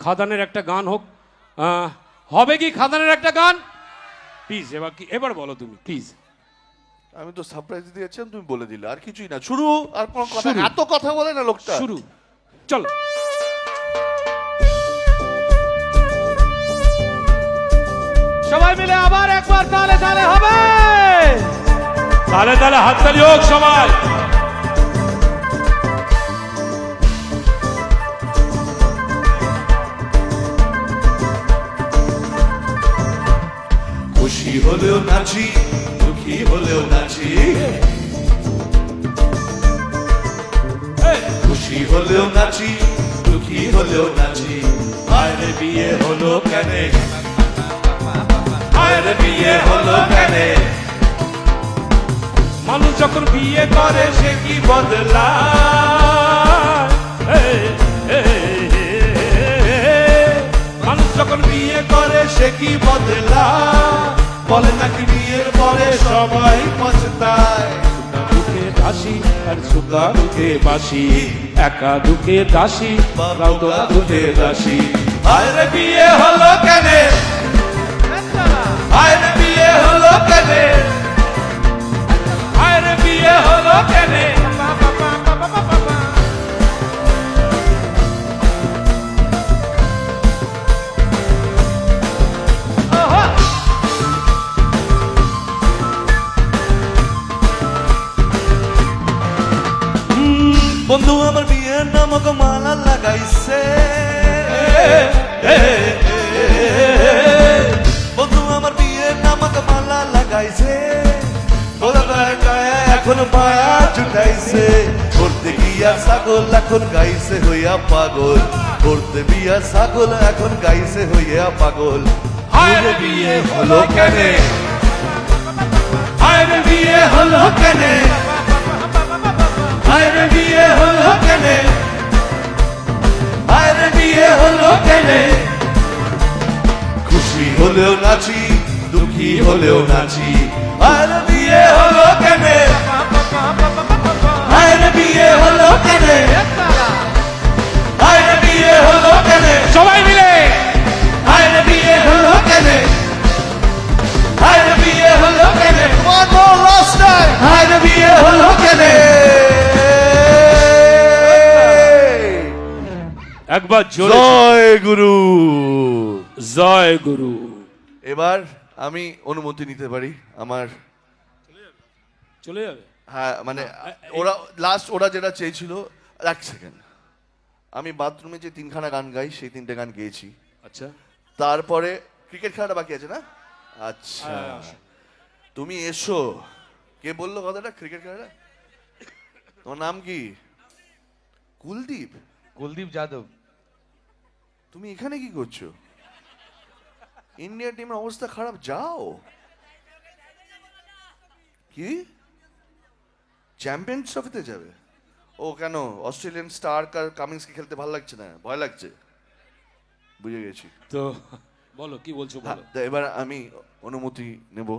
খাদানের একটা গান হোক হবে কি খাদানের একটা গান? প্লিজ এবার কি এবার বলো তুমি প্লিজ আমি তো সারপ্রাইজ যাচ্ছিলাম তুমি বলে দিলে আর কিছুই না। শুরু আর কোনো কথা। এত কথা বলে না লোকটা। শুরু। চলো। সবাই মিলে আবার একবার তালে তালে হবে। তালে তালে হাততালি হোক সবাই। খুশি হলেও নাচি দুঃখী হলেও নাচি খুশি হলেও নাচি দুঃখী হলেও নাচি আরে বিয়ে হলো কেন আরে বিয়ে হলো কেন মানুষ যখন বিয়ে করে সে কি বদলায় মানুষ যখন বিয়ে করে সে কি বদলা বলে নাকি বিয়ের পরে সবাই পছতায় দুঃখে দাসী আর সুখা দুঃখে বাসি। একা দুঃখে দাসী বাবু দুঃখে দাসী। আরে বিয়ে হলো কেন? আরে বিয়ে হলো কেন? বন্ধু, আমার বিয়ের নামক মালা লাগাইছে। বন্ধু, আমার বিয়ের নামক মালা লাগাইছে। এখন মায়া জুটাইছে। করতে গিয়া ছাগল এখন গাইছে হইয়া পাগল। করতে বিয়া ছাগল এখন গাইছে হইয়া পাগল। আরে বিয়ে হলো কেন? আরে বিয়ে হলো কেন? হলেও নাচি দুঃখী হলেও নাচি। আরে বিয়ে হলো কেন? আরে বিয়ে হলো কেন? আরে বিয়ে হলো কেন? সবাই মিলে। আরে বিয়ে হলো কেন? আরে বিয়ে হলো কেন? One more last time. আরে বিয়ে হলো কেন? একবার জয় গুরু। জয় গুরু। এবার আমি অনুমতি নিতে পারি আমার চলে যাবে। হ্যাঁ মানে ওরা লাস্ট ওরা যেটা চেয়েছিল এক সেকেন্ড আমি বাথরুমে যে তিনখানা গান গাই সেই তিনটে গান গেয়েছি। আচ্ছা। তারপরে ক্রিকেট খেলাটা বাকি আছে না? আচ্ছা। হ্যাঁ, তুমি এসো। কে বলল কথাটা ক্রিকেট খেলাটা? তোমার নাম কি? কুলদীপ? কুলদীপ যাদব। তুমি এখানে কি করছ? ইন্ডিয়া টিমের অবস্থা খারাপ যাও। কি? চ্যাম্পিয়ন ট্রফিতে যাবে? ও কেন? অস্ট্রেলিয়ান স্টার কার কামিংসকে খেলতে ভালো লাগছে না? ভয় লাগছে? বুঝে গেছি। তো বলো কি বলছো হ্যাঁ, বলো এবার আমি অনুমতি নেব।